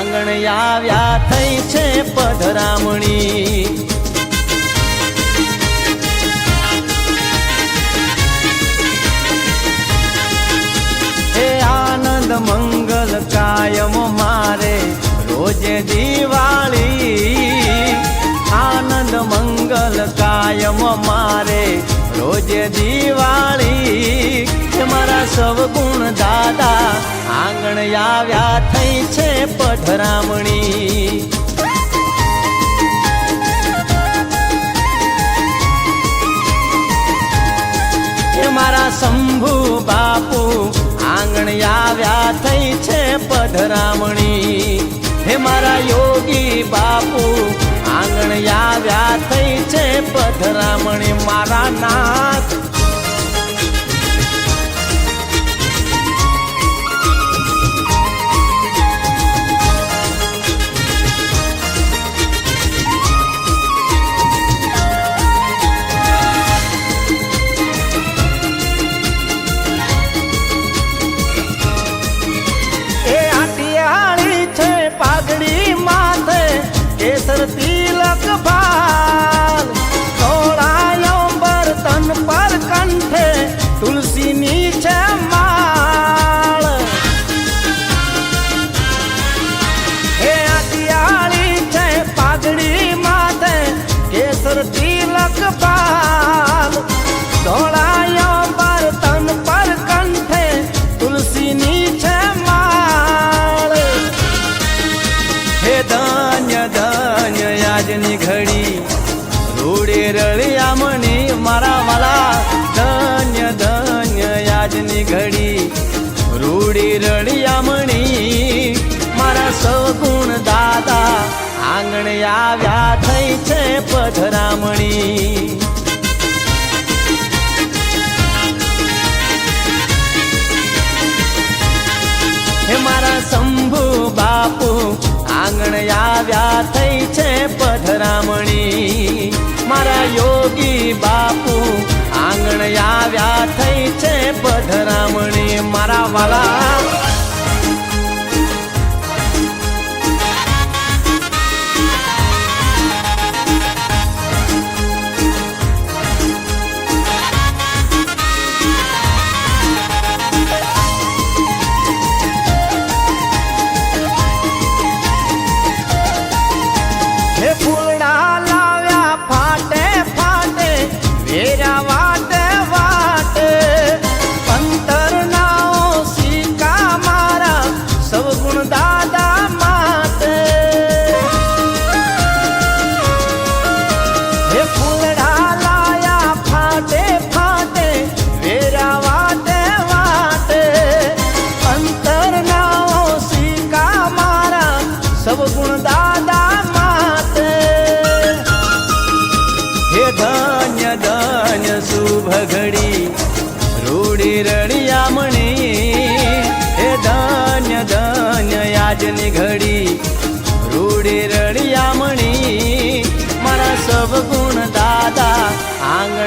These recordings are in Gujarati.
આંગણ આવ્યા થઈ છે પધરામણી. હે આનંદ મંગલ કાયમ મારે, રોજે દિવાળી. આનંદ મંગલ કાયમ મારે રોજે દિવાળી મારા સવ ગુણ દાદા આંગણ આવ્યા થઈ છે પધરામણી મારા શંભુ બાપુ આંગણ આવ્યા થઈ છે પધરામણી હે મારા યોગી બાપુ આંગણ આવ્યા થઈ છે પધરામણી મારા નાથ. તુલસીની છે સગુણ દાદા આંગણે આવ્યા થઈ છે પધરામણી. હે મારા શંભુ બાપુ, આંગણે આવ્યા થઈ છે પધરામણી. મારા યોગી બાપુ, આંગણ આવ્યા થઈ છે પધરામણી. મારા વાલા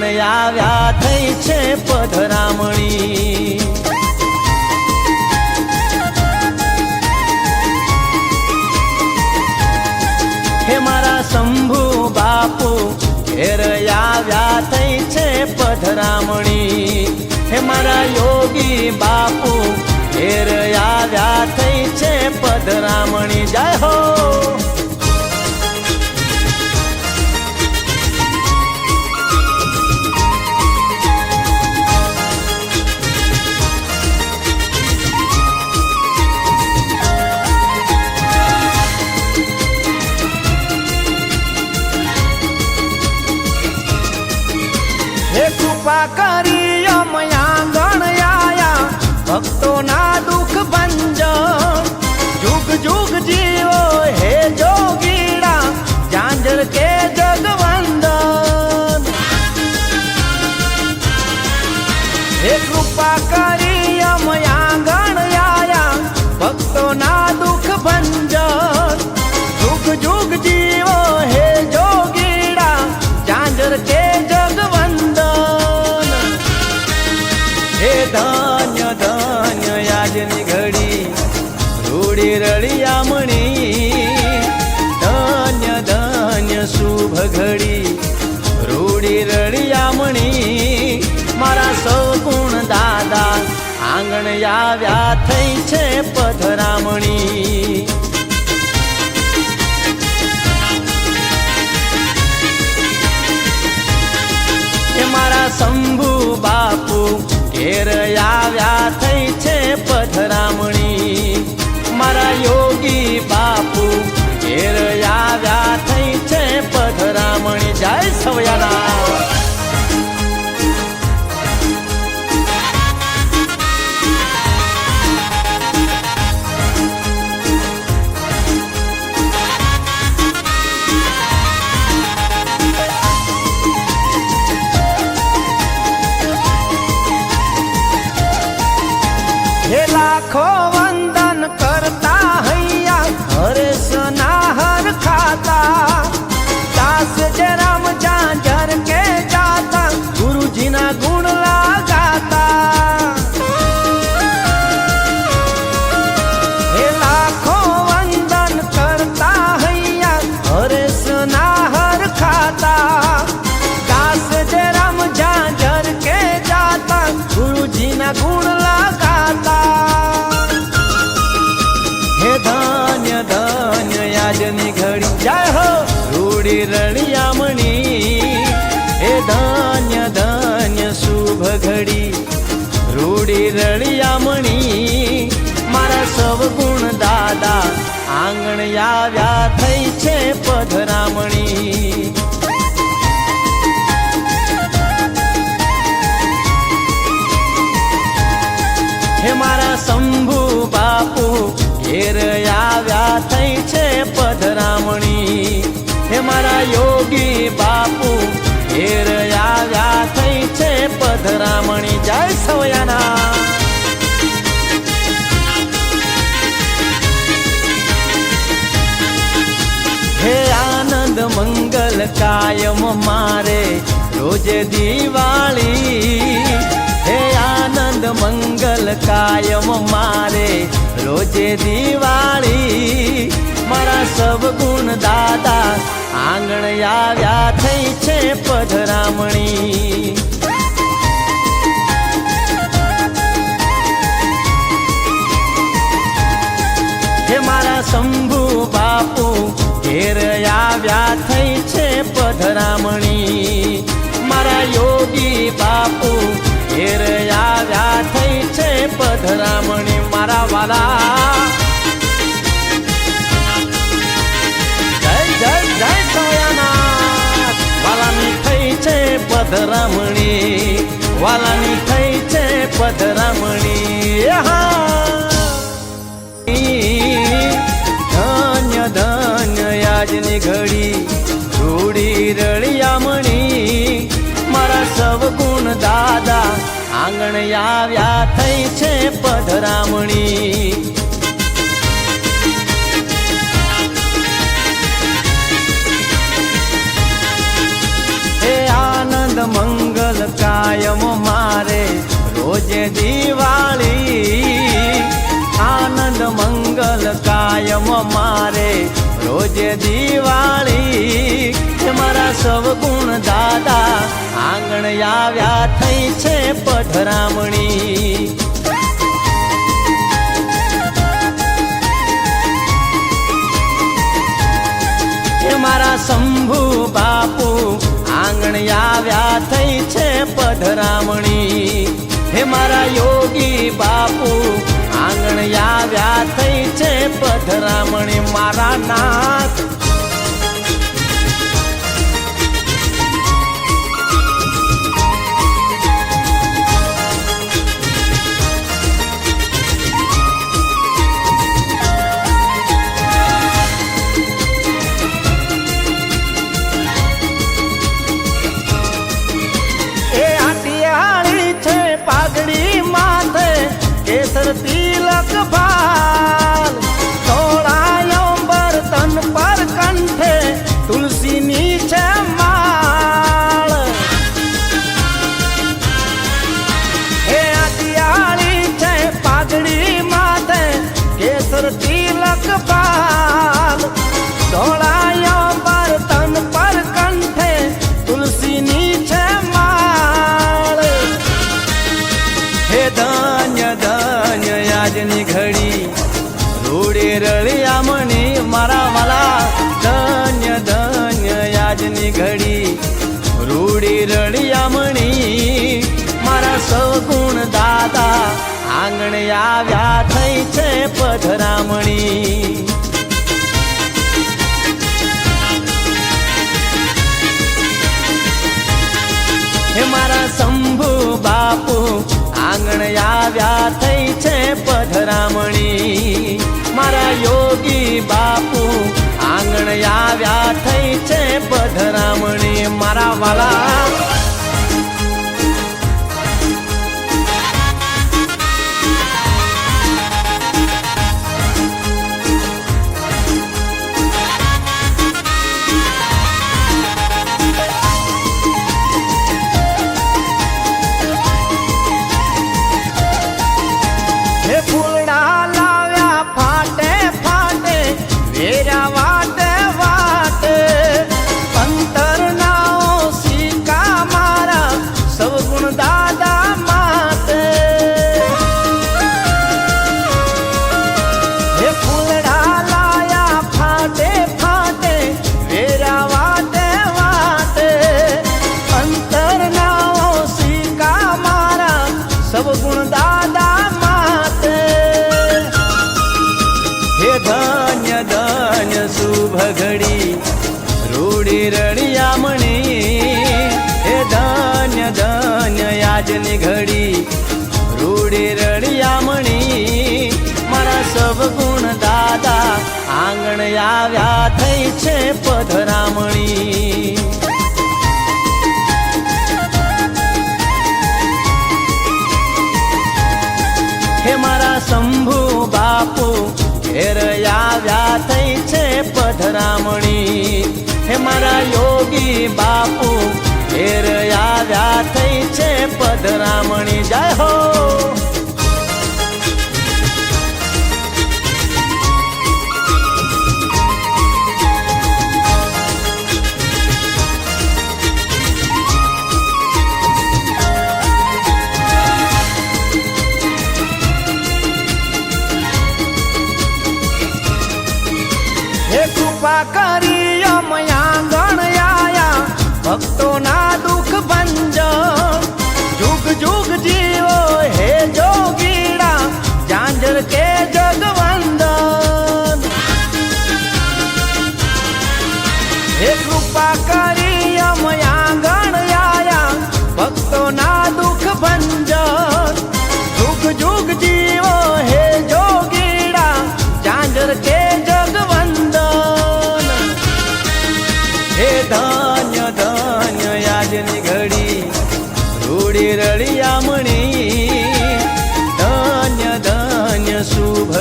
આંગણ આવ્યા થઈ છે પધરામણી. હે મારા શંભુ બાપુ, ઘેર આવ્યા થઈ છે પધરામણી. હે મારા યોગી બાપુ, ઘેર આવ્યા થઈ છે પધરામણી. જય હે! আকার આવ્યા થઈ છે પધરામણી. એ મારા શંભુ બાપુ ઘેર આવ્યા થઈ છે પધરામણી. મારા યોગી બાપુ ઘેર આવ્યા થઈ છે પધરામણી. જય સવયાના રળિયામણી, મારા સૌ ગુણ દાદા, આંગણ આવ્યા થઈ છે પધરામણી. હે મારા શંભુ બાપુ, ઘેર આવ્યા થઈ છે પધરામણી. હે મારા યોગી બાપુ, ઘેર આવ્યા થઈ પધરામણી જય સવયાના. હે આનંદ મંગલ કાયમ મારે, રોજે દિવાળી. હે આનંદ મંગલ કાયમ મારે, રોજે દિવાળી. મારા સબ ગુણ દાદા આંગણ આવ્યા થઈ છે પધરામણી. આવ્યા થઈ છે પધરામણી. મારા યોગી બાપુ, ઘેર આવ્યા થઈ છે પધરામણી. મારા વાલા. જય જય જય સોયાનાથ. વાલાની છે પધરામણી. વાલાની થઈ છે પધરામણી. હા દાદા આંગણ આવ્યા થઈ છે પધરામણી. હે મારા સવ ગુણ દાદા. આંગણ આવ્યા થઈ છે પધરામણી મારા શંભુ બાપુ, આંગણ આવ્યા થઈ છે પધરામણી હે મારા યોગી બાપુ, આંગણ આવ્યા થઈ છે પધરામણી મારા નાથ આંગણ આવ્યા થઈ છે પધરામણી. હે મારા શંભુ બાપુ, આંગણે આવ્યા થઈ છે પધરામણી. મારા યોગી બાપુ, આંગણે આવ્યા થઈ છે પધરામણી. મારા વાલા આવ્યા થઈ છે પધરામણી હે મારા શંભુ બાપુ, ઘેર આવ્યા થઈ છે પધરામણી હે મારા યોગી બાપુ, ઘેર આવ્યા થઈ છે પધરામણી જય હો! acá.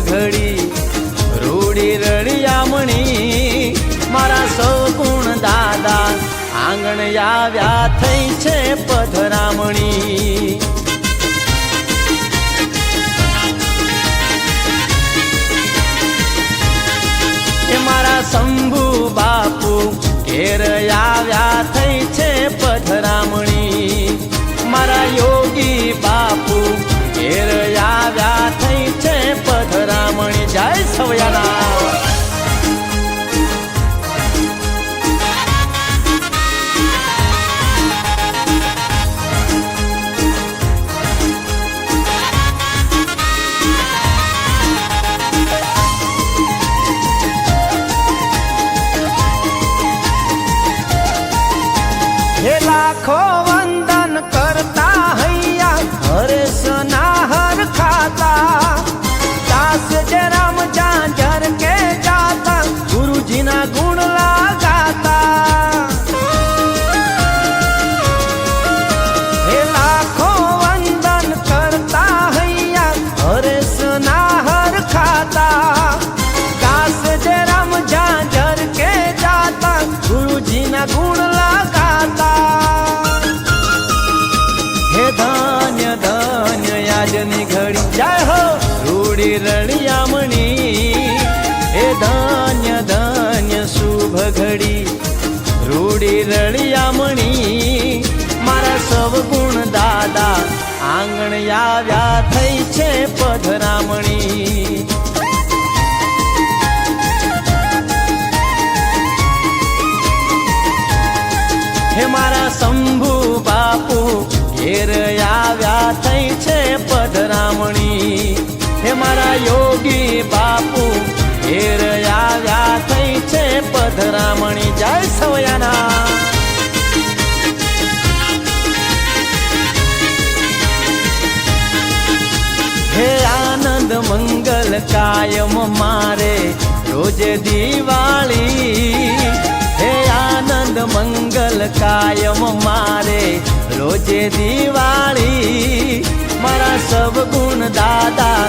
ઘડી રૂડી રળિયામણી મારા સૌગુણ દાદા આંગણ આવ્યા થઈ છે પધરામણી. મારા શંભુ બાપુ ઘેર આવ્યા થઈ છે પધરામણી. મારા યોગી બાપુ ઘેર આવ્યા પધરામણી જાય સવયાના. રૂડી રળિયામણી, એ ધાન્ય ધાન્ય શુભ ઘડી. રૂડી રળિયામણી, મારા સવ ગુણ દાદા આંગણ આવ્યા થઈ છે પધરામણી. બાપુ, ઘેર આવ્યા થઈ છે પધરામણી. જય સવયાના. હે આનંદ મંગલ કાયમ મારે, રોજે દિવાળી. હે આનંદ મંગલ કાયમ મારે, રોજે દિવાળી. મારા સબ ગુણ દાદા